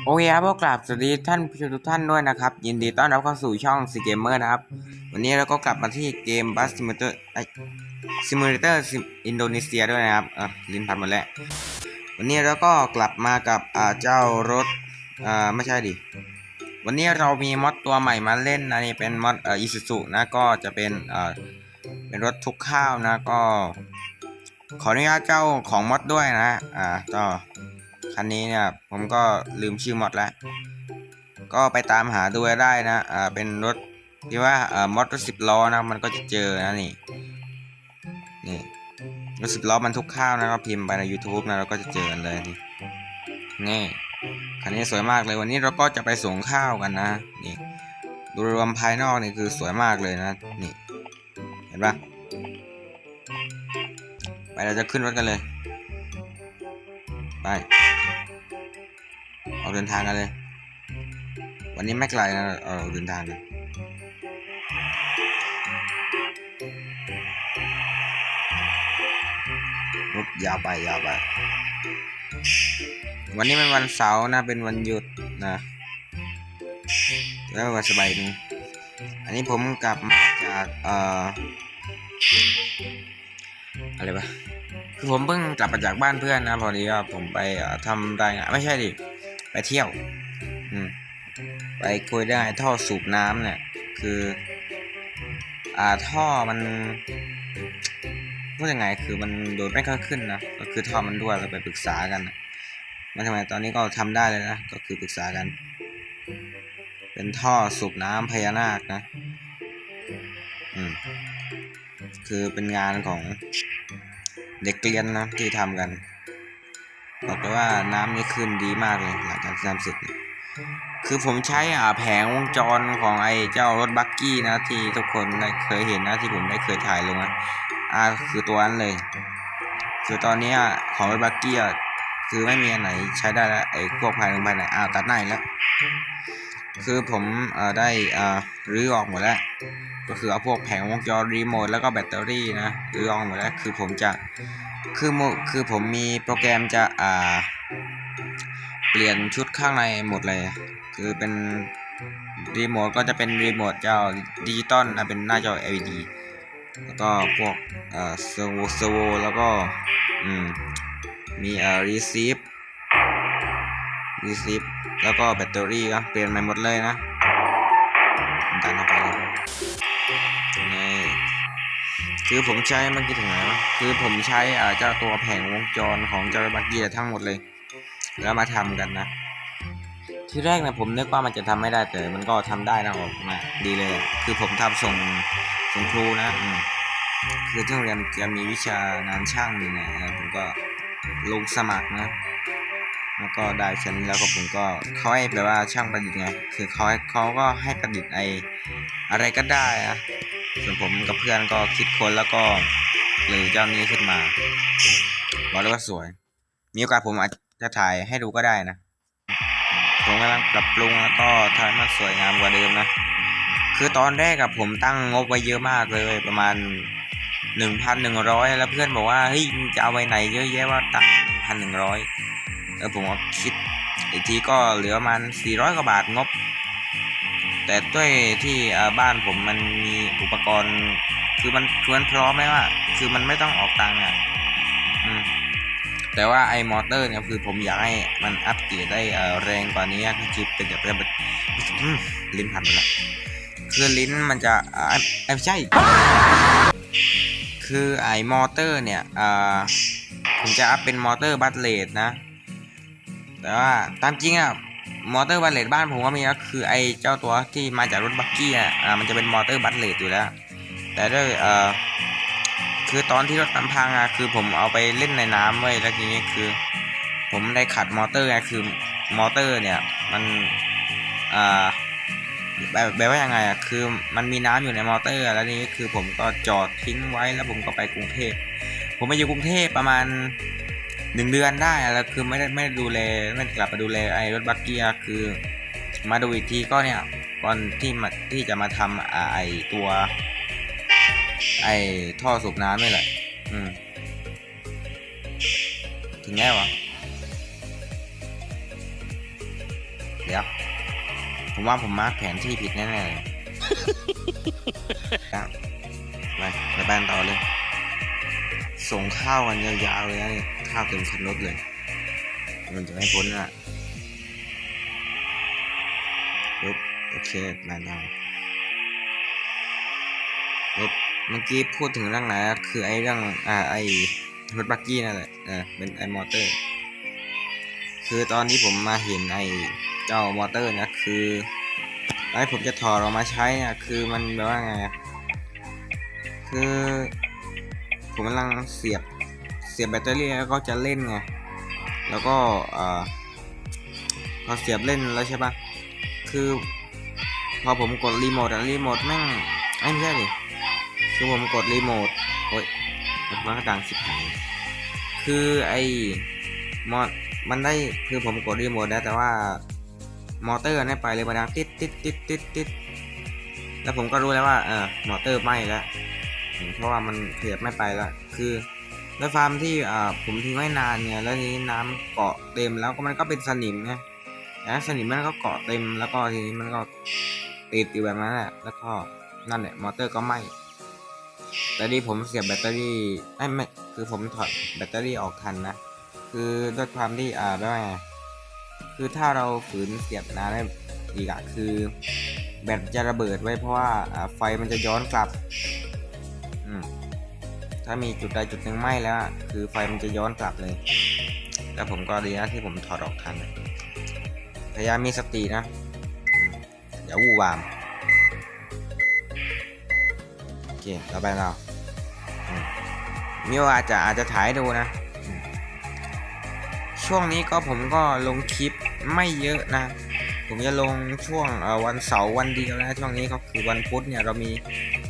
โอเคครับก็กกราบสวัสดีท่านผู้ชมทุกท่านด้วยนะครับ ยินดีต้อนรับเข้าสู่ช่องซีเกมเมอร์นะครับ วันนี้เราก็กลับมาที่เกมบัสซิมูเตอร์ซิมูเลเตอร์อินโดนีเซียด้วยนะครับเออลิ้นพันหมดแล้ววันนี้เราก็กลับมากับอ่าเจ้ารถอ่าไม่ใช่ดิวันนี้เรามีมอดตัวใหม่มาเล่นนะนี่เป็นมอดอ่ออิซูซุนะก็จะเป็นเอ่อเป็นรถทุกข้าวนะก็ ขออนุญาตเจ้าของมอดด้วยนะอ่าก็ คันนี้เนี่ยผมก็ลืมชื่อมอดแล้ว ก็ไปตามหาดูได้นะอ่าเป็นรถที่ว่าเอ่อมอดรถสิบล้อนะมันก็จะเจอนะนี่นี่รถสิบล้อมันทุกข้าวนะก็พิมพ์ไปใน YouTube นะเราก็จะเจอกันเลยนี่นี่คันนี้สวยมากเลยวันนี้เราก็จะไปส่งข้าวกันนะนี่ดูรวมภายนอกนี่คือสวยมากเลยนะนี่เห็นปะไปเราจะขึ้นรถกันเลย ไป ออกเดินทางกันเลย วันนี้ไม่ไกลนะเออเดินทางกันรถยาวไปยาวไป วันนี้เป็นวันเสาร์นะ เป็นวันหยุดนะ แล้ววันสบายดีอันนี้ผมกลับมาจากเอ่ออะไรปะคือผมเพิ่งกลับมาจากบ้านเพื่อนนะ พอดีว่าผมไปทำรายงานไม่ใช่ดิ ไปเที่ยว อืม ไปคุยไอ้ท่อสูบน้ำเนี่ย คือ อ่าท่อมันพูดยังไงคือมันโดดไม่ค่อยขึ้นนะก็คือท่อมันรั่วเราไปปรึกษากันมันทำไมตอนนี้ก็ทำได้เลยนะก็คือปรึกษากัน เป็นท่อสูบน้ำพญานาคนะ อืมคือเป็นงานของเด็กเรียนนะที่ทำกัน บอกเลยว่าน้ำนี่ขึ้นดีมากเลยหลังจากที่ทำเสร็จคือผมใช้อ่าแผงวงจรของไอ้เจ้ารถบักกี้นะที่ทุกคนได้เคยเห็นนะที่ผมได้เคยถ่ายลงนะอ่าคือตัวนั้นเลย คือตอนนี้ของรถบักกี้อะคือไม่มีอันไหนใช้ได้แล้วไอ้พวกภายในภายในอ้าวตัดหน้าอีกแล้วคือผมเอ่อได้อ่ารื้อออกหมดแล้ว ก็คือเอาพวกแผงวงจรรีโมทแล้วก็แบตเตอรี่นะรื้อออกหมดแล้วคือผมจะ คือมคือผมมีโปรแกรมจะอ่า เปลี่ยนชุดข้างในหมดเลย คือเป็นรีโมทก็จะเป็นรีโมทเจ้าดิจิตอลนะเป็นหน้าจอ LED แล้วก็พวกเอ่อเซอร์โวเซอร์โวแล้วก็อืมมีเอ่อรีซีฟรีซีฟแล้วก็แบตเตอรี่ก็เปลี่ยนใหม่หมดเลยนะดันออกไปเลยนี่ คือผมใช้เมื่อกี้ถึงไหนวะคือผมใช้อ่าเจ้าตัวแผงวงจรของเจ้าบักกี้ทั้งหมดเลย แล้วมาทำกันนะ ที่แรกนะผมนึกว่ามันจะทำไม่ได้แต่มันก็ทำได้นะออกมาดีเลย คือผมทำส่งส่งครูนะอืคือที่โรงเรียนจะมีวิชางานช่างนี่นะผมก็ลงสมัครนะแล้วก็ได้ชั้นแล้วก็ผมก็เขาให้แบบว่าช่างประดิษฐ์ไง คือเขาเขาก็ให้ประดิษฐ์ไออะไรก็ได้อะ ส่วนผมกับเพื่อนก็คิดค้นแล้วก็เลยเจ้านี้ขึ้นมา บอกเลยว่าสวย มีโอกาสผมอาจจะถ่ายให้ดูก็ได้นะ ผมกำลังปรับปรุงแล้วก็ทำให้มันสวยงามกว่าเดิมนะ คือตอนแรกกับผมตั้งงบไว้เยอะมากเลยประมาณหนึ่งพันหนึ่งร้อยแล้วเพื่อนบอกว่าเฮ้ยจะเอาไว้ไหนเยอะแยะว่าตั้งหนึ่งพันหนึ่งร้อยเออผมก็คิดอีกทีก็เหลือประมาณสี่ร้อยกว่าบาทงบ แต่ด้วยที่บ้านผมมันมีอุปกรณ์ คือมันคือมันพร้อมไหมว่าคือมันไม่ต้องออกตังค์อะอืมแต่ว่าไอ้มอเตอร์เนี่ยคือผมอยากให้มันอัปเกรดได้อ่อแรงกว่านี้คือจิบเป็นแบบแบบอืมลิ้นพันไปละคือลิ้นมันจะเอ้ยไม่ใช่ คือไอ้มอเตอร์เนี่ยผมจะอัพเป็นมอเตอร์บัตเลดนะ แต่ว่าตามจริงอะ มอเตอร์บัตเลดบ้านผมก็มีก็คือไอเจ้าตัวที่มาจากรถบักกี้อะอ่ามันจะเป็นมอเตอร์บัตเลดอยู่แล้ว แต่ด้วยเอ่อคือตอนที่รถมันพังอะคือผมเอาไปเล่นในน้ำเว้ยแล้วทีนี้คือ ผมได้ขัดมอเตอร์ไงคือมอเตอร์เนี่ยมันอ่าแบบแบบว่ายังไงอะคือมันมีน้ำอยู่ในมอเตอร์ แล้วนี้คือผมก็จอดทิ้งไว้แล้วผมก็ไปกรุงเทพผมไปอยู่กรุงเทพประมาณ หนึ่งเดือนได้อะแล้วคือไม่ได้ไม่ได้ดูแลไม่ได้กลับมาดูแลไอ้รถบักกี้อะคือมาดูอีกทีก็เนี่ยก่อนที่มาที่จะมาทำอ่าไอ้ตัว ไอ้ท่อสูบน้ำนี่แหละ อืม ถึงแน่วะดี๋ยว ผมว่าผมมาร์กแผนที่ผิดแน่ๆเลยครับไปไปบ้านต่อเลย ส่งข้าวกันยาวๆเลยนะนี่ ข้าวเต็มคันรถเลย มันจะไม่พ้นอะปุ๊บโอเคบ้านเราปุ๊บเมื่อกี้พูดถึงเรื่องไหนคือไอ้เรื่องอ่าไอ้รถบักกี้นั่นแหละเออเป็นไอ้มอเตอร์ คือตอนที่ผมมาเห็นไอ้เจ้ามอเตอร์เนะคือไอ้ผมจะถอดออกมาใช้เนี่ยคือมันแบบว่าไงอะคือผมกำลังเสียบ เสียบแบตเตอรี่แล้วก็จะเล่นไง แล้วก็อ่าพอเสียบเล่นแล้วใช่ปะคือพอผมกดรีโมทอะรีโมทแม่งไอ้ไม่ใช่ดิคือผมกดรีโมทโอ้ยมันก็ดังสิบหายคือไอ้มอมันได้คือผมกดรีโมทแล้แต่ว่ามอเตอร์เนี่ไปเลยมาดังติดติดติดติดติดแล้วผมก็รู้แล้วว่าเออมอเตอร์ไหม้แล้วเพราะว่ามันขยับไม่ไปแล้วคือ ด้วยความที่อ่าผมทิ้งไว้นานไงแล้วทีนี้น้ำเกาะเต็มแล้วก็มันก็เป็นสนิมไงแล้วสนิมมันก็เกาะเต็มแล้วก็ทีนี้มันก็ติดอยู่แบบนั้นแหละแล้วก็นั่นแหละมอเตอร์ก็ไหม้แต่ดีผมเสียบแบตเตอรี่ไม่ไม่คือผมถอดแบตเตอรี่ออกทันนะคือด้วยความที่อ่าด้วยไงคือถ้าเราฝืนเสียบนานได้อีกอะคือ แบตจะระเบิดไว้เพราะว่าไฟมันจะย้อนกลับ อืม ถ้ามีจุดใดจุดหนึ่งไหม้แล้ว คือไฟมันจะย้อนกลับเลย แล้วผมก็ดีนะที่ผมถอดออกทัน พยายามมีสตินะอย่าวู่วาม โอเคต่อไปเรามมีโอาสจะอาจจะถ่ายดูนะ ช่วงนี้ก็ผมก็ลงคลิปไม่เยอะนะ ผมจะลงช่วงวันเสาร์วันเดียวนะช่วงนี้ก็คือวันพุธเนี่ยเรามี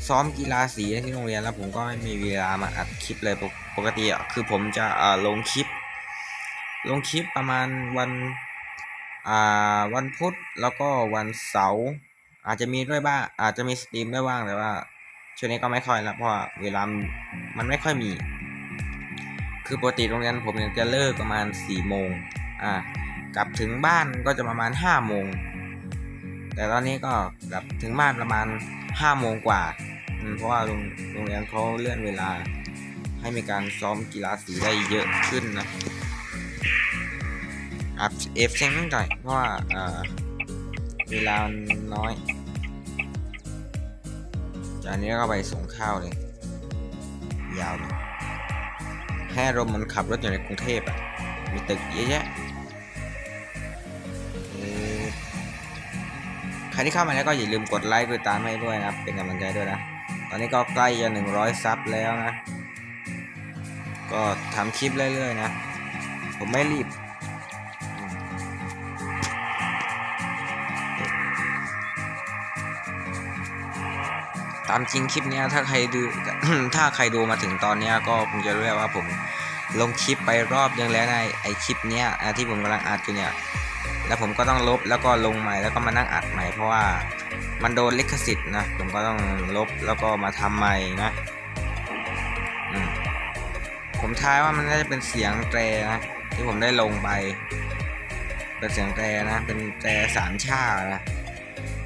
ซ้อมกีฬาสีที่โรงเรียนแล้วผมก็ไม่มีเวลามาอัดคลิปเลยปกปกติอะคือผมจะลงคลิป ลงคลิปประมาณวันวันพุธแล้วก็วันเสาร์อาจจะมีด้วยบ้างอาจจะมีสตรีมด้วยบ้างแต่ว่าช่วงนี้ก็ไม่ค่อยและเพราะว่าเวลามันไม่ค่อยมี คือปกติโรงเรียนผมจะเลิกประมาณสี่โมงอ่า กลับถึงบ้านก็จะประมาณห้าโมง แต่ตอนนี้ก็กลับถึงบ้านประมาณห้าโมงกว่า เพราะว่าโรงงเรียนเขาเลื่อนเวลา ให้มีการซ้อมกีฬาสีได้เยอะขึ้นนะอัดเอฟเซ็งหน่อยเพราะว่าอ่าเวลาน้อย จากนี้ก็ไปส่งข้าวเลย ยาวเลยให้อารมณ์มันขับรถอยู่ในกรุงเทพอะมีตึกเยอะแยะ ใครที่เข้ามาแล้วก็อย่าลืมกดไลค์กดติดตามให้ด้วยนะครับ เป็นกำลังใจด้วยนะ ตอนนี้ก็ใกล้จะหนึ่งร้อยซับแล้วนะ ก็ทำคลิปเรื่อยๆนะ ผมไม่รีบตามจริงคลิปนี้ถ้าใครดูถ้าใครดูมาถึงตอนนี้ก็คงจะรู้แล้วว่าผมลงคลิปไปรอบยังแล้วในไอคลิปนี้ที่ผมกำลังอัดอยู่เนี่ย แล้วผมก็ต้องลบแล้วก็ลงใหม่แล้วก็มานั่งอัดใหม่เพราะว่ามันโดนลิขสิทธิ์นะผมก็ต้องลบแล้วก็มาทำใหม่นะอผมทายว่ามันน่าจะเป็นเสียงแตรนะที่ผมได้ลงไป เป็นเสียงแตรนะ เป็นแตรสามชานะ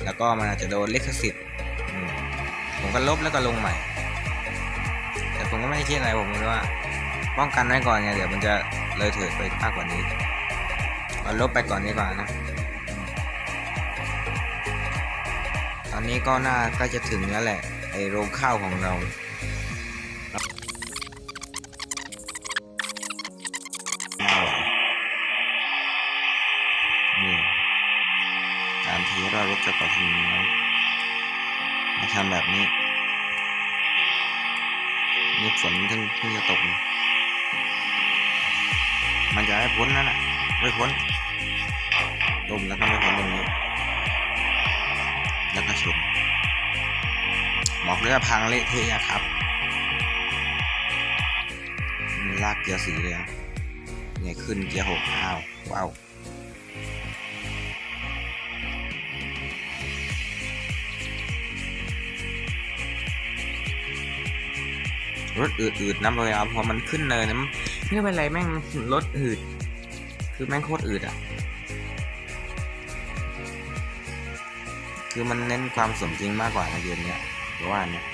แล้วก็มันอาจจะโดนลิขสิทธิ์ผมก็ลบแล้วก็ลงใหม่ แต่ผมก็ไม่ได้คิดอะไรผมคิดว่า ป้องกันไว้ก่อนไงเดี๋ยวมันจะเลยเถิดไปมากกว่านี้ เอาลบไปก่อนดีกว่านะ ตอนนี้ก็น่ากล้จะถึงแล้วแหละไอโรงข้าวของเรานี่การที่เรารถจะต่อถึงแล้มาทำแบบนี้ นี่ฝนเพิ่งเพิ่งจะตก มันจะให้พ้นนั่นแหละไม่พ้น ลมแล้วก็ไม่พ้นตรงนี้ แล้วก็ชนบอกเลยว่าพังเละเทะครับลากเกียร์สีเลยอะเนี่ยขึ้นเกียร์หกอ้าวว้าวรถอืดๆนะเวลาพอมันขึ้นเนินนะไม่เป็นไรแม่งรถอืด คือแม่งโคตรอืดอะ คือมันเน้นความสมจริงมากกว่าในเกมเนี้ยเพราะว่าเนี่ย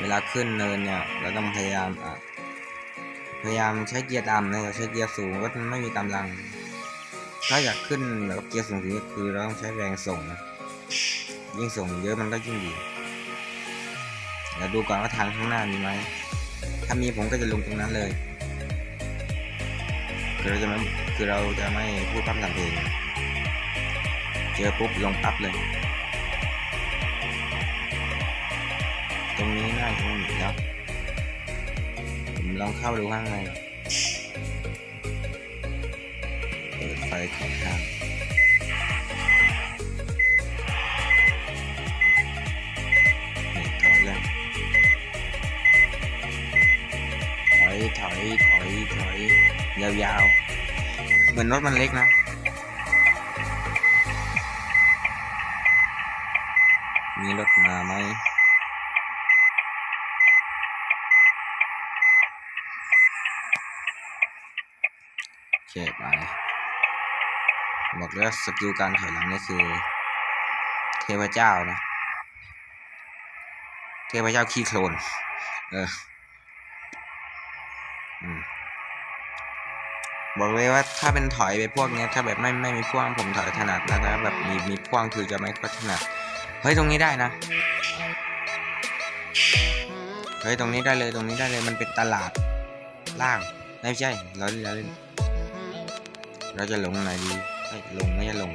เวลาขึ้นเนินเนี่ยเราต้องพยายามอะพยายามใช้เกียร์ต่ำนะอย่าใช้เกียร์สูงก็ไม่มีกำลัง ถ้าอยากขึ้นแบบเกียร์สูงๆก็คือเราต้องใช้แรงส่งนะยิ่งส่งเยอะมันก็ยิ่งดีเดี๋ยวดูก่อนว่าทางข้างหน้ามีไหม ถ้ามีผมก็จะลงตรงนั้นเลย คือเราจะไม่คือเราจะไม่พูดปั๊มทำเพลง เจอปุ๊บลงปั๊บเลย ตรงนี้น่าจะไม่มีแล้ว ผมลองเข้าดูข้างในเปิดไฟขอทางถอยเลยถอย ถอย ถอย ถอย ยาวๆ เหมือนรถมันเล็กนะ มาไหมโอเคไปบอกแล้วสกิลการถอยหลังนี่คือ เทพเจ้านะ เทพเจ้าขี้โคลน เออบอกเลยว่าถ้าเป็นถอยไปพวกเนี้ย ถ้าแบบไม่ไม่มีพ่วงผมถอยถนัดนะแต่ถ้าแบบมีมีพ่วงคือจะไม่ค่อยถนัด เฮ้ยตรงนี้ได้นะ เฮ้ยตรงนี้ได้เลยตรงนี้ได้เลยมันเป็นตลาดล่างไม่ใช่เราเราเล่นเราจะลงไหนดีลงไม่ใช่ลง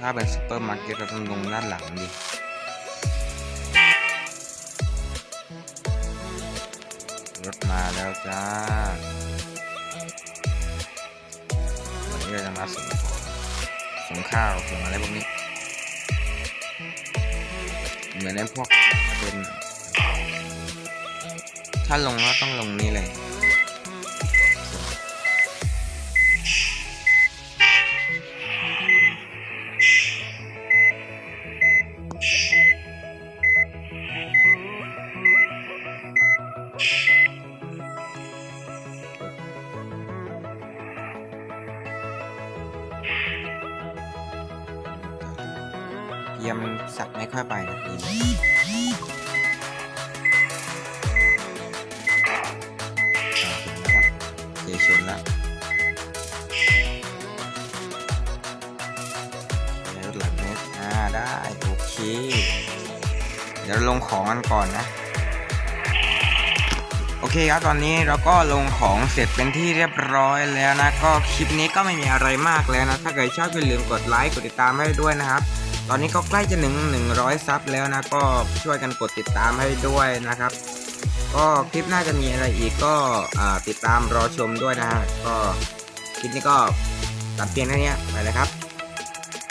ถ้าเป็นซูเปอร์มาร์เก็ตเราต้องลงด้านหลังดิรถมาแล้วจ้าวันนี้เราจะมาส่งของส่งข้าวส่งอะไรพวกนี้ เหมือนในพวกเป็น ถ้าลงก็ต้องลงนี่เลย เกียมันสับไม่ค่อยไปนะทีนี้อ่าถึงแล้ววะเจชนล้วในรถหลังนี้อ่าได้โอเค เดี๋ยวลงของกันก่อนนะโอเคครับตอนนี้เราก็ลงของเสร็จเป็นที่เรียบร้อยแล้วนะ ก็คลิปนี้ก็ไม่มีอะไรมากแล้วนะ ถ้าเกิดชอบอย่าลืมกดไลค์กดติดตามให้ด้วยนะครับ ตอนนี้ก็ใกล้จะหนึ่งหนึ่งร้อยซับแล้วนะ ก็ช่วยกันกดติดตามให้ด้วยนะครับ ก็คลิปหน้าจะมีอะไรอีกก็ติดตามรอชมด้วยนะฮะก็คลิปนี้ก็ตัดเพียงแค่นี้ไปเลยครับ